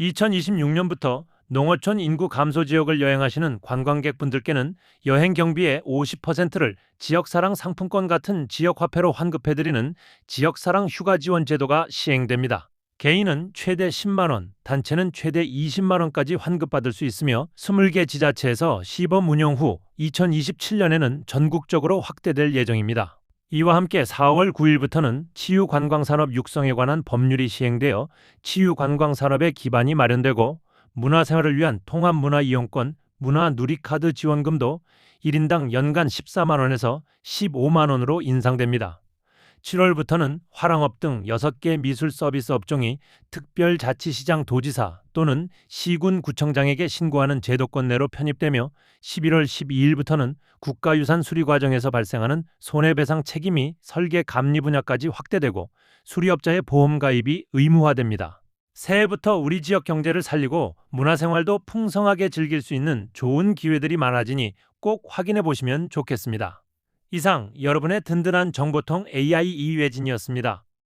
2026년부터 농어촌 인구 감소 지역을 여행하시는 관광객분들께는 여행 경비의 50%를 지역사랑 상품권 같은 지역화폐로 환급해드리는 지역사랑 휴가 지원 제도가 시행됩니다. 개인은 최대 10만 원, 단체는 최대 20만 원까지 환급받을 수 있으며 20개 지자체에서 시범 운영 후 2027년에는 전국적으로 확대될 예정입니다. 이와 함께 4월 9일부터는 치유관광산업 육성에 관한 법률이 시행되어 치유관광산업의 기반이 마련되고 문화생활을 위한 통합문화이용권, 문화누리카드 지원금도 1인당 연간 14만 원에서 15만 원으로 인상됩니다. 7월부터는 화랑업 등 6개 미술 서비스 업종이 특별자치시장 도지사 또는 시군 구청장에게 신고하는 제도권 내로 편입되며 11월 12일부터는 국가유산 수리 과정에서 발생하는 손해배상 책임이 설계 감리 분야까지 확대되고 수리업자의 보험 가입이 의무화됩니다. 새해부터 우리 지역 경제를 살리고 문화생활도 풍성하게 즐길 수 있는 좋은 기회들이 많아지니 꼭 확인해 보시면 좋겠습니다. 이상 여러분의 든든한 정보통 AI 이외진이었습니다.